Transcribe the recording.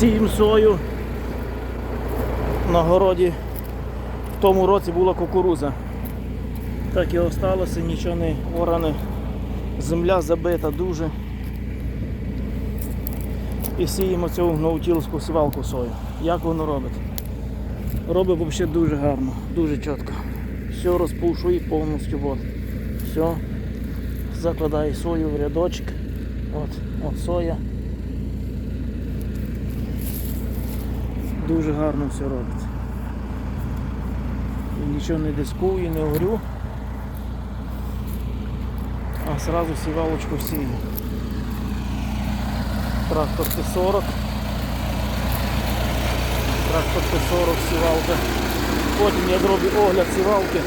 Сіємо сою. На городі в тому році була кукуруза. Так і осталося, нічого не оране. Земля забита дуже. І сіємо цю наутілську сівалку сою. Як воно робить? Робить взагалі дуже гарно, дуже чітко. Все розпушує повністю. От. Все. Закладає сою в рядочок. От, от соя. Дуже гарно все робить. І нічого не дискую, не горю. А сразу сівалочку сію. Трактор Т-40. Трактор Т-40 сівалка. Потім я зроблю огляд сівалки.